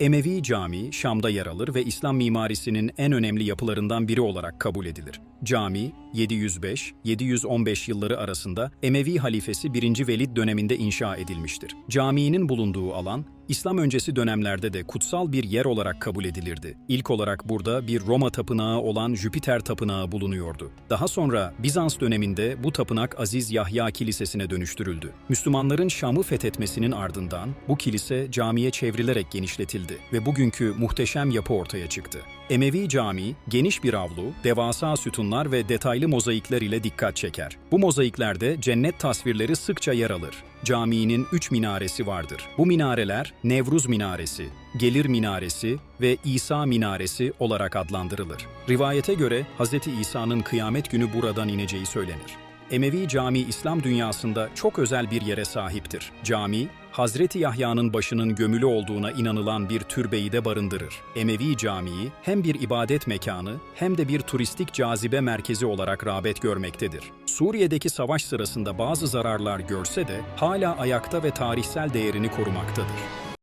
Emevi Camii, Şam'da yer alır ve İslam mimarisinin en önemli yapılarından biri olarak kabul edilir. Cami, 705-715 yılları arasında Emevi halifesi 1. Velid döneminde inşa edilmiştir. Caminin bulunduğu alan, İslam öncesi dönemlerde de kutsal bir yer olarak kabul edilirdi. İlk olarak burada bir Roma tapınağı olan Jüpiter tapınağı bulunuyordu. Daha sonra Bizans döneminde bu tapınak Aziz Yahya Kilisesi'ne dönüştürüldü. Müslümanların Şam'ı fethetmesinin ardından bu kilise camiye çevrilerek genişletildi ve bugünkü muhteşem yapı ortaya çıktı. Emevi Camii, geniş bir avlu, devasa sütunlar ve detaylı mozaikler ile dikkat çeker. Bu mozaiklerde cennet tasvirleri sıkça yer alır. Caminin üç minaresi vardır. Bu minareler Nevruz Minaresi, Gelir Minaresi ve İsa Minaresi olarak adlandırılır. Rivayete göre Hz. İsa'nın kıyamet günü buradan ineceği söylenir. Emevi Cami İslam dünyasında çok özel bir yere sahiptir. Cami, Hazreti Yahya'nın başının gömülü olduğuna inanılan bir türbeyi de barındırır. Emevi Camii hem bir ibadet mekanı hem de bir turistik cazibe merkezi olarak rağbet görmektedir. Suriye'deki savaş sırasında bazı zararlar görse de hala ayakta ve tarihsel değerini korumaktadır.